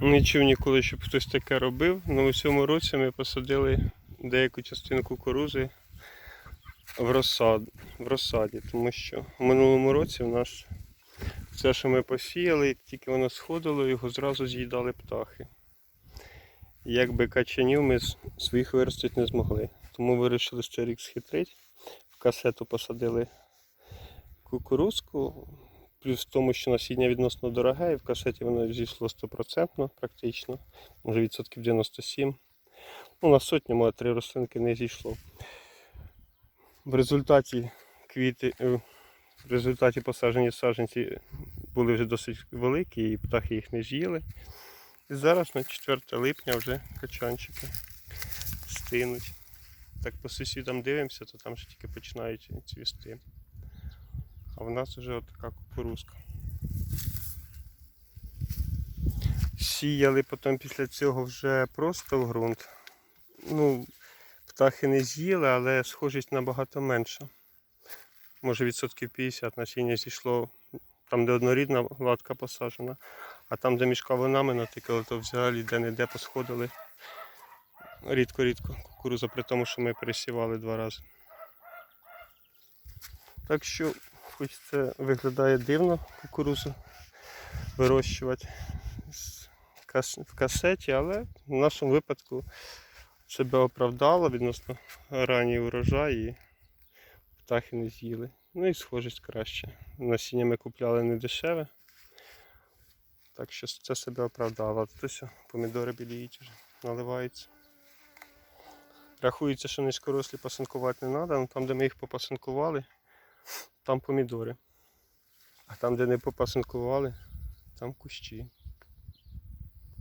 Не чув ніколи, щоб хтось таке робив. але у цьому році ми посадили деяку частину кукурузи в, розсад, в розсаді, тому що в минулому році в нас все, що ми посіяли, тільки воно сходило, його зразу з'їдали птахи. Якби качанів ми своїх виростити не змогли. Тому вирішили цей рік схитрити. В касету посадили кукурузку. Плюс в тому, що насіння відносно дороге, і в касеті воно зійшло 100% практично, може відсотків 97. Ну, на сотню, може, три рослинки не зійшло. В результаті квіти, е, в результаті посаджені саджанці були вже досить великі, і птахи їх не з'їли. І зараз на 4 липня вже качанчики стинуть. Так по сусідам дивимося, то там ще тільки починають цвісти. А в нас вже така кукурузка. Сіяли потім після цього вже просто в ґрунт. Ну, птахи не з'їли, але схожість набагато менша. Може відсотків 50 насіння зійшло там, де однорідна латка посаджена, а там, де між кавунами натикали, то взагалі де-не-де посходили. Рідко-рідко кукуруза, при тому, що ми пересівали два рази. Так що, хоч це виглядає дивно, кукурузу вирощувати в касеті, але в нашому випадку себе оправдало відносно ранній урожай і птахи не з'їли. Ну і схожість краще. Насіння ми купляли не дешеве. Так що це себе оправдало. Тут помідори біліють наливаються. Рахується, що низькорослі пасинкувати не треба, але там, де ми їх попасинкували, там помідори. А там, де не попасинкували, там кущі.